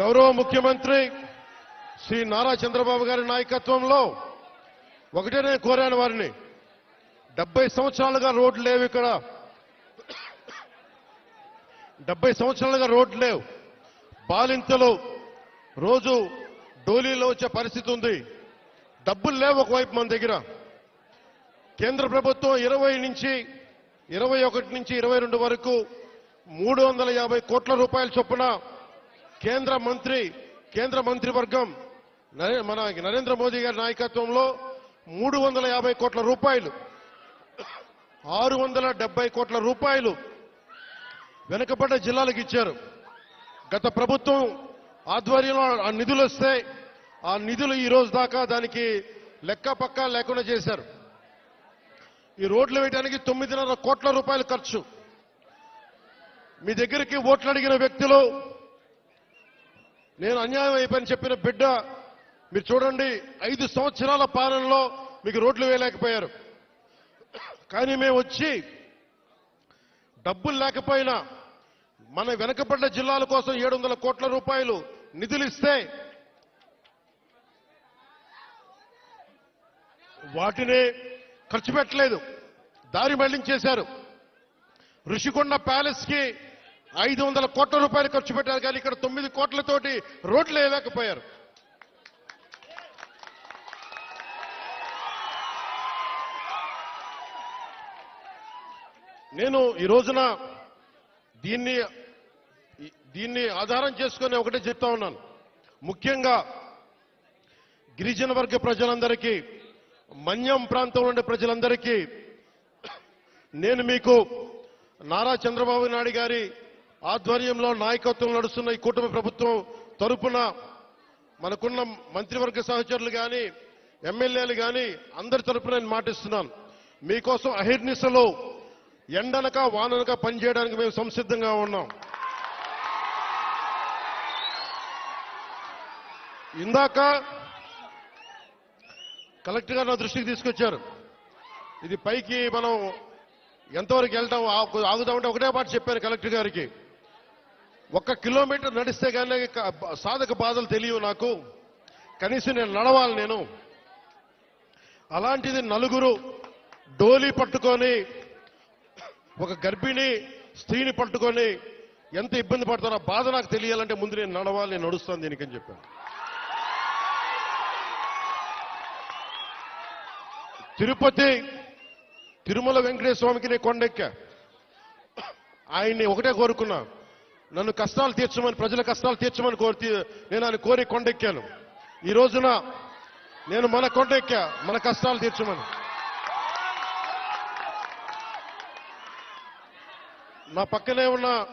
గౌరవ ముఖ్యమంత్రి శ్రీ నారా చంద్రబాబు గారి నాయకత్వంలో ఒకటే నేను కోరాను వారిని. డెబ్బై సంవత్సరాలుగా రోడ్లు లేవు ఇక్కడ. డెబ్బై సంవత్సరాలుగా రోడ్లు లేవు. బాలింతలు రోజు డోలీలో వచ్చే పరిస్థితి ఉంది. డబ్బులు లేవు ఒకవైపు మన దగ్గర. కేంద్ర ప్రభుత్వం ఇరవై నుంచి ఇరవై ఒకటి నుంచి ఇరవై రెండు వరకు మూడు వందల యాభై కోట్ల రూపాయల చొప్పున కేంద్ర మంత్రి కేంద్ర మంత్రివర్గం నరే- మన నరేంద్ర మోదీ గారి నాయకత్వంలో మూడు వందల యాభై కోట్ల రూపాయలు ఆరు వందల డెబ్బై కోట్ల రూపాయలు వెనుకబడ్డ జిల్లాలకు ఇచ్చారు. గత ప్రభుత్వం ఆధ్వర్యంలో ఆ నిధులు వస్తే ఆ నిధులు ఈ రోజు దాకా దానికి లెక్క పక్క లేకుండా చేశారు. ఈ రోడ్లు వేయడానికి తొమ్మిదిన్నర కోట్ల రూపాయలు ఖర్చు. మీ దగ్గరికి ఓట్లు అడిగిన వ్యక్తులు నేను అన్యాయం అయిపోయిన చెప్పిన బిడ్డ మీరు చూడండి ఐదు సంవత్సరాల పాలనలో మీకు రోడ్లు వేయలేకపోయారు. కానీ మేము వచ్చి డబ్బులు లేకపోయినా మన వెనకబడ్డ జిల్లాల కోసం ఏడు వందల కోట్ల రూపాయలు నిధులు ఇస్తే వాటిని ఖర్చు పెట్టలేదు. దారి మళ్ళించేశారు. ఋషికొండ ప్యాలెస్కి ఐదు వందల కోట్ల రూపాయలు ఖర్చు పెట్టారు కానీ ఇక్కడ తొమ్మిది కోట్లతోటి రోడ్లు వేయలేకపోయారు. నేను ఈ రోజున దీన్ని దీన్ని ఆధారం చేసుకుని ఒకటే చెప్తా ఉన్నాను. ముఖ్యంగా గిరిజన వర్గ ప్రజలందరికీ మన్యం ప్రాంతంలో ఉండే ప్రజలందరికీ నేను మీకు నారా చంద్రబాబు నాయుడు గారి ఆధ్వర్యంలో నాయకత్వం నడుస్తున్న ఈ కూటమి ప్రభుత్వం తరపున మనకున్న మంత్రివర్గ సహచరులు కానీ ఎమ్మెల్యేలు కానీ అందరి తరపున నేను మాటిస్తున్నాను. మీకోసం అహిర్నిశలో ఎండనక వాననక పనిచేయడానికి మేము సంసిద్ధంగా ఉన్నాం. ఇందాక కలెక్టర్ గారు నా దృష్టికి తీసుకొచ్చారు. ఇది పైకి మనం ఎంతవరకు వెళ్తాం ఆగు- ఆగుదామంటే ఒకటే మాట చెప్పాను కలెక్టర్ గారికి. ఒక్క కిలోమీటర్ నడిస్తే కానీ సాధక బాధలు తెలియవు నాకు. కనీసం నేను నడవాలి నేను. అలాంటిది నలుగురు డోలీ పట్టుకొని ఒక గర్భిణి స్త్రీని పట్టుకొని ఎంత ఇబ్బంది పడతారో బాధ నాకు తెలియాలంటే ముందు నేను నడవాలి నేను నడుస్తాను దీనికని చెప్పాను. తిరుపతి తిరుమల వెంకటేశ్వర స్వామికి నేను కొండెక్కా. ఆయన్ని ఒకటే కోరుకున్నా. నన్ను కష్టాలు తీర్చమని ప్రజల కష్టాలు తీర్చమని కోరి నేను ఆయన కోరి కొండెక్కాను. ఈ రోజున నేను మన కొండెక్కా మన కష్టాలు తీర్చమని. నా పక్కనే ఉన్న